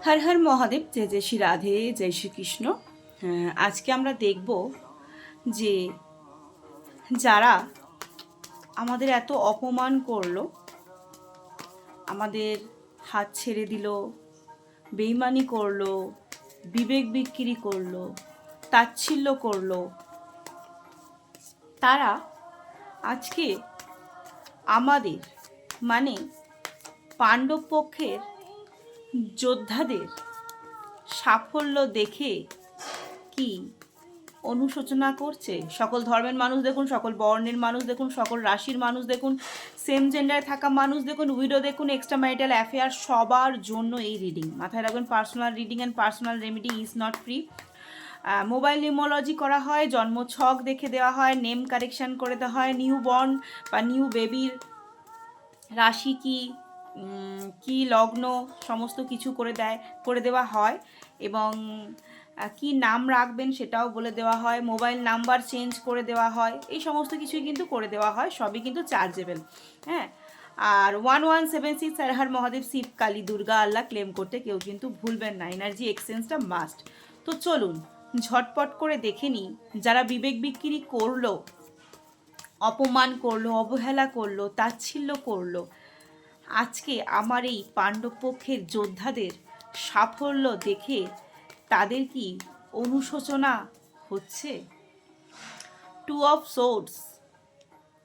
হর হর মহাদেব জয় জয় শ্রী রাধে জয় শ্রীকৃষ্ণ হ্যাঁ, আজকে আমরা দেখব যে যারা আমাদের এত অপমান করল আমাদের হাত ছেড়ে দিল বেইমানি করল বিবেক বিক্রি করল তাচ্ছিল্য করল তারা আজকে আমাদের মানে পাণ্ডব পক্ষের যোদ্ধাদের সাফল্য দেখে কি অনুশোচনা করছে? সকল ধর্মের মানুষ দেখুন, সকল বর্ণের মানুষ দেখুন, সকল রাশির মানুষ দেখুন সেম জেন্ডারে থাকা মানুষ দেখুন উইডো দেখুন এক্সট্রা ম্যারিটাল অ্যাফেয়ার সবার জন্য এই রিডিং মাথায় রাখবেন personal reading and personal remedy is not free mobile numerology করা হয় জন্ম ছক দেখে দেওয়া হয় নেম কারেকশান করে দেওয়া হয় নিউ বর্ন বা নিউ বেবির রাশি কি? কি লগ্ন সমস্ত কিছু করে দেয়, করে দেওয়া হয় এবং কি নাম রাখবেন সেটাও বলে দেওয়া হয়, মোবাইল নাম্বার চেঞ্জ করে দেওয়া হয়, এই সমস্ত কিছুই কিন্তু করে দেওয়া হয়, সবই কিন্তু চার্জেবল হ্যাঁ? আর one one seven six Har Mahadev Shiv Kali Durga Allah claim করতে কেউ কিন্তু ভুলবেন না এনার্জি এক্সচেঞ্জটা মাস্ট তো চলুন, ঝটপট করে দেখে নিই, যারা বিবেক বিক্রি করল, অপমান করল, অবহেলা করল, তাচ্ছিল্য করল আজকে আমার এই পাণ্ডবপক্ষের যোদ্ধাদের সাফল্য দেখে তাদের কি অনুশোচনা হচ্ছে? টু অফ সোর্স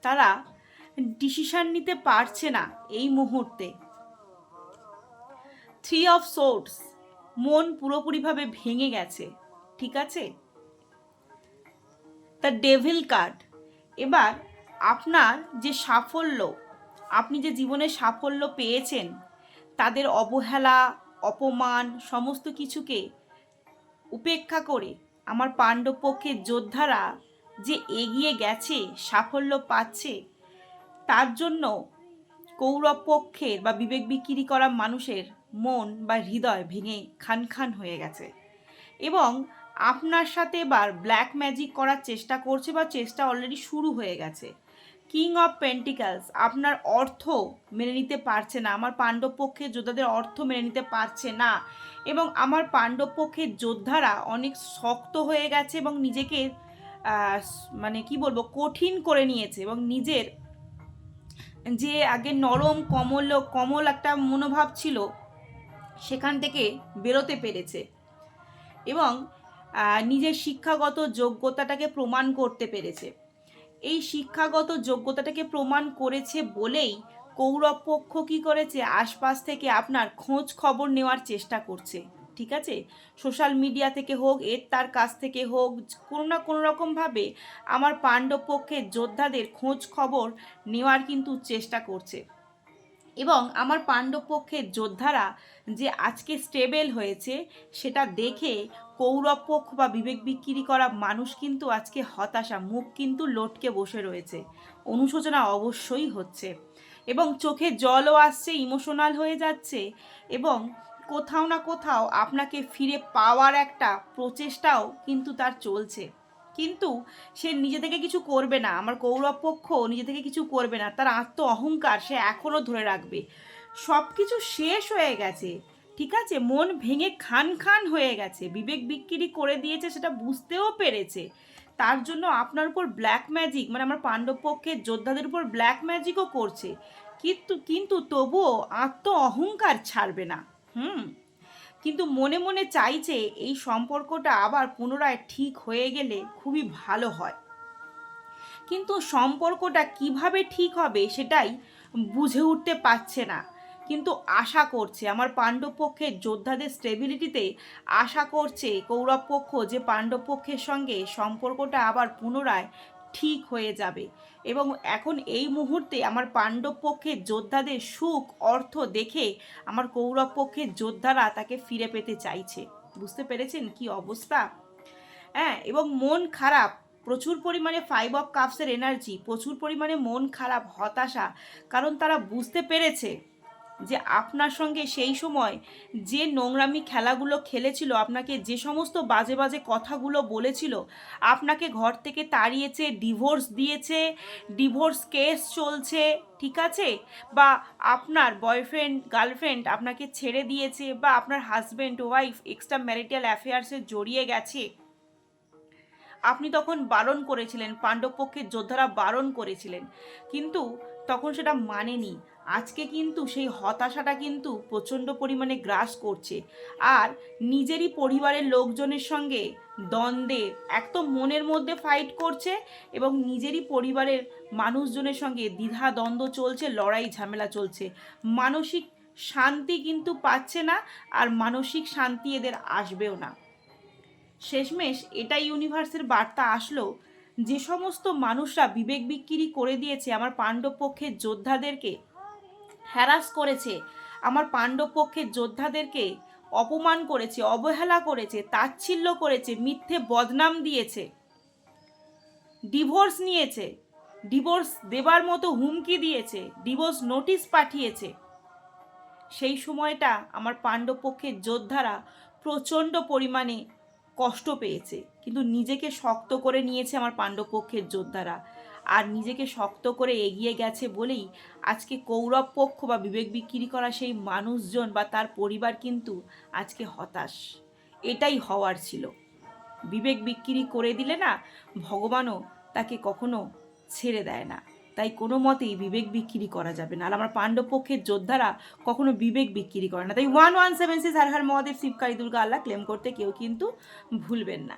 তারা ডিসিশন নিতে পারছে না এই মুহূর্তে। থ্রি অফ সোর্স মন পুরোপুরিভাবে ভেঙে গেছে, ঠিক আছে? দ্য ডেভিল কার্ড এবার আপনার যে সাফল্য আপনি যে জীবনে সাফল্য পেয়েছেন, তাদের অবহেলা, অপমান সমস্ত কিছুকে উপেক্ষা করে আমার পাণ্ডবপক্ষের যোদ্ধারা যে এগিয়ে গেছে, সাফল্য পাচ্ছে, তার জন্য কৌরব পক্ষের বা বিবেক বিক্রি করা মানুষের মন বা হৃদয় ভেঙে খান খান হয়ে গেছে। এবং আপনার সাথে এবার ব্ল্যাক ম্যাজিক করার চেষ্টা করছে বা চেষ্টা অলরেডি শুরু হয়ে গেছে। কিং অফ পেন্টিকালস আপনার অর্থ মেনে নিতে পারছে না। আমার পাণ্ডব পক্ষের যোদ্ধাদের অর্থ মেনে নিতে পারছে না। এবং আমার পাণ্ডব পক্ষের যোদ্ধারা অনেক শক্ত হয়ে গেছে এবং নিজেকে মানে কি বলব, কঠিন করে নিয়েছে এবং নিজের যে আগে নরম, কমল কমল একটা মনোভাব ছিল, সেখান থেকে বেরোতে পেরেছে। এবং নিজের শিক্ষাগত যোগ্যতাটাকে প্রমাণ করতে পেরেছে। এই শিক্ষাগত যোগ্যতাটাকে প্রমাণ করেছে বলেই কৌরব পক্ষ কী করেছে? আশপাশ থেকে আপনার খোঁজ খবর নেওয়ার চেষ্টা করছে, ঠিক আছে? সোশ্যাল মিডিয়া থেকে হোক, এর তার কাছ থেকে হোক, কোনো না কোনো রকমভাবে আমার পাণ্ডব পক্ষের যোদ্ধাদের খোঁজ খবর নেওয়ার কিন্তু চেষ্টা করছে। এবং আমার পাণ্ডবপক্ষের যোদ্ধারা যে আজকে স্টেবেল হয়েছে, সেটা দেখে কৌরব পক্ষ বা বিবেক বিক্রি করা মানুষ কিন্তু আজকে হতাশা, মুখ কিন্তু লটকে বসে রয়েছে। অনুশোচনা অবশ্যই হচ্ছে। এবং চোখে জলও আসছে, ইমোশনাল হয়ে যাচ্ছে এবং কোথাও না কোথাও আপনাকে ফিরে পাওয়ার একটা প্রচেষ্টাও কিন্তু তার চলছে। কিন্তু সে নিজে থেকে কিছু করবে না। আমার কৌরব পক্ষ নিজে থেকে কিছু করবে না। তার আত্ম অহংকার সে এখনও ধরে রাখবে। সব কিছু শেষ হয়ে গেছে, ঠিক আছে? মন ভেঙে খান খান হয়ে গেছে। বিবেক বিক্রি করে দিয়েছে সেটা বুঝতেও পেরেছে। তার জন্য আপনার উপর ব্ল্যাক ম্যাজিক মানে আমার পাণ্ডব পক্ষের যোদ্ধাদের উপর ব্ল্যাক ম্যাজিকও করছে। কিন্তু কিন্তু তবুও আত্ম অহংকার ছাড়বে না। হুম। কিন্তু মনে মনে চাইছে এই সম্পর্কটা আবার পুনরায় ঠিক হয়ে গেলে খুবই ভালো হয়। কিন্তু সম্পর্কটা কীভাবে ঠিক হবে সেটাই বুঝে উঠতে পারছে না। কিন্তু আশা করছে, আমার পাণ্ডব পক্ষের যোদ্ধাদের স্টেবিলিটিতে আশা করছে কৌরব পক্ষ যে পাণ্ডব পক্ষের সঙ্গে সম্পর্কটা আবার পুনরায় ঠিক হয়ে যাবে। এবং এখন এই মুহূর্তে আমার পাণ্ডব পক্ষের যোদ্ধাদের সুখ, অর্থ দেখে আমার কৌরব পক্ষের যোদ্ধারা তাকে ফিরে পেতে চাইছে। বুঝতে পেরেছেন কি অবস্থা? হ্যাঁ এবং মন খারাপ। প্রচুর পরিমাণে ফাইভ অফ কাপসের এনার্জি প্রচুর পরিমাণে মন খারাপ, হতাশা, কারণ তারা বুঝতে পেরেছে। যে আপনার সঙ্গে সেই সময় যে নোংরামি খেলাগুলো খেলেছিল, আপনাকে যে সমস্ত বাজে বাজে কথাগুলো বলেছিল, আপনাকে ঘর থেকে তাড়িয়েছে ডিভোর্স দিয়েছে ডিভোর্স কেস চলছে, ঠিক আছে? বা আপনার বয়ফ্রেন্ড গার্লফ্রেন্ড আপনাকে ছেড়ে দিয়েছে বা আপনার হাজব্যান্ড ওয়াইফ এক্সট্রা ম্যারিটাল অ্যাফেয়ার্সে জড়িয়ে গেছে আপনি তখন বারণ করেছিলেন, পাণ্ডবপক্ষের যোদ্ধারা বারণ করেছিলেন। কিন্তু তখন সেটা মানেনি। আজকে কিন্তু সেই হতাশাটা কিন্তু প্রচণ্ড পরিমাণে গ্রাস করছে। আর নিজেরই পরিবারের লোকজনের সঙ্গে দ্বন্দ্বে এক তো মনের মধ্যে ফাইট করছে এবং নিজেরই পরিবারের মানুষজনের সঙ্গে দ্বিধা দ্বন্দ্ব চলছে, লড়াই ঝামেলা চলছে। মানসিক শান্তি কিন্তু পাচ্ছে না আর মানসিক শান্তি এদের আসবেও না। শেষমেশ এটা ইউনিভার্সের বার্তা আসলো, যে সমস্ত মানুষরা বিবেক বিক্রি করে দিয়েছে আমার পাণ্ডব পক্ষের যোদ্ধাদেরকে হ্যারাস করেছে, আমার পাণ্ডব পক্ষের যোদ্ধাদেরকে অপমান করেছে, অবহেলা করেছে, তাচ্ছিল্য করেছে, মিথ্যে বদনাম দিয়েছে ডিভোর্স নিয়েছে ডিভোর্স দেবার মতো হুমকি দিয়েছে ডিভোর্স নোটিশ পাঠিয়েছে। সেই সময়টা আমার পাণ্ডব পক্ষের যোদ্ধারা প্রচণ্ড পরিমাণে কষ্ট পেয়েছে, কিন্তু নিজেকে শক্ত করে নিয়েছে আমার পাণ্ডবপক্ষের যোদ্ধারা। আর নিজেকে শক্ত করে এগিয়ে গেছে বলেই আজকে কৌরব পক্ষ বা বিবেক বিক্রি করা সেই মানুষজন বা তার পরিবার কিন্তু আজকে হতাশ। এটাই হওয়ার ছিল। বিবেক বিক্রি করে দিলে না, ভগবানও তাকে কখনো ছেড়ে দেয় না। তাই কোনো মতেই বিবেক বিক্রি করা যাবে না। আর আমার পাণ্ডব পক্ষের যোদ্ধারা কখনো বিবেক বিক্রি করে না। তাই ওয়ান ওয়ান সেভেন সিক্স আর হার মহাদেব শিবকারী দুর্গা, আল্লাহ ক্লেম করতে কেউ কিন্তু ভুলবেন না।